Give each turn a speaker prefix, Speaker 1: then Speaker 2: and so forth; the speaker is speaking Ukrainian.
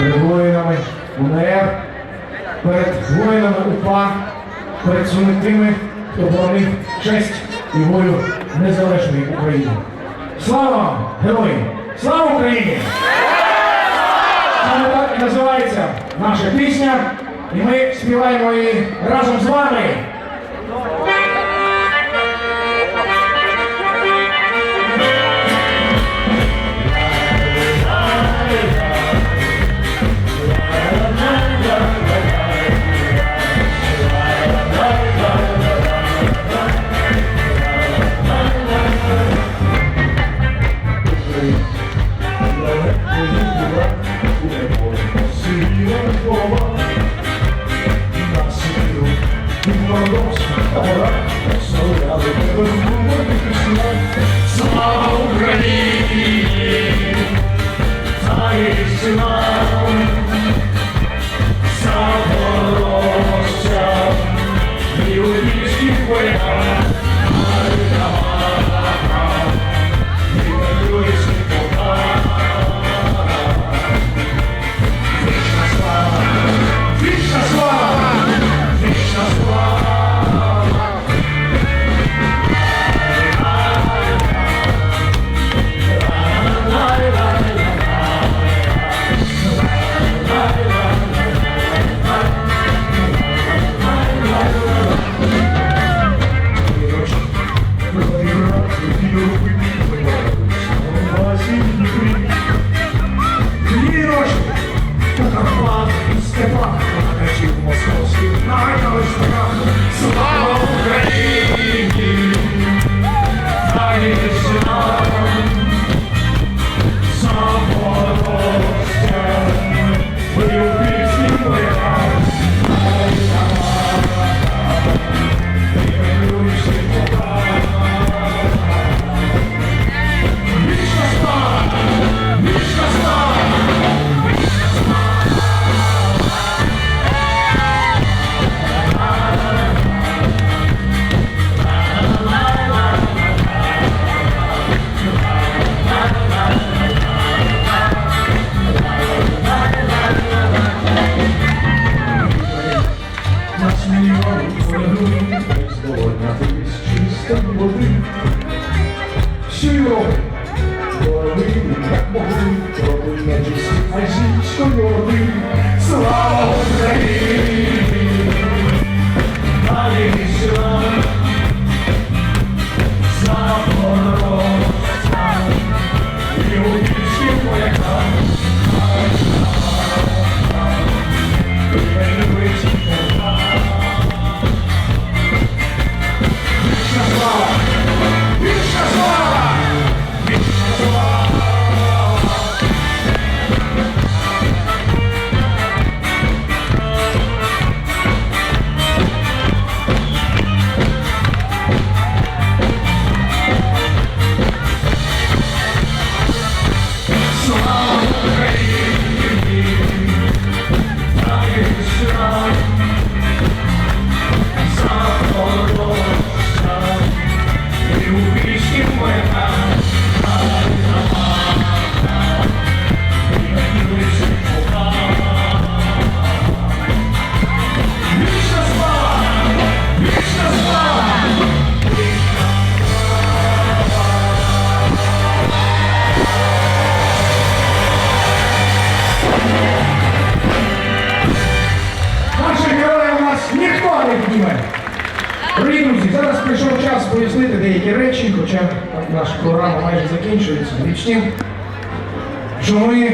Speaker 1: перед воїнами УНР, перед воїнами УПА, перед всіми тими, хто боронив честь і волю незалежної України. Слава герої! Слава Україні! Саме так і називається наша пісня, і ми співаємо її разом з вами. Дорогі друзі, зараз прийшов час пояснити деякі речі, хоча наша програма майже закінчується. Вічні, що ми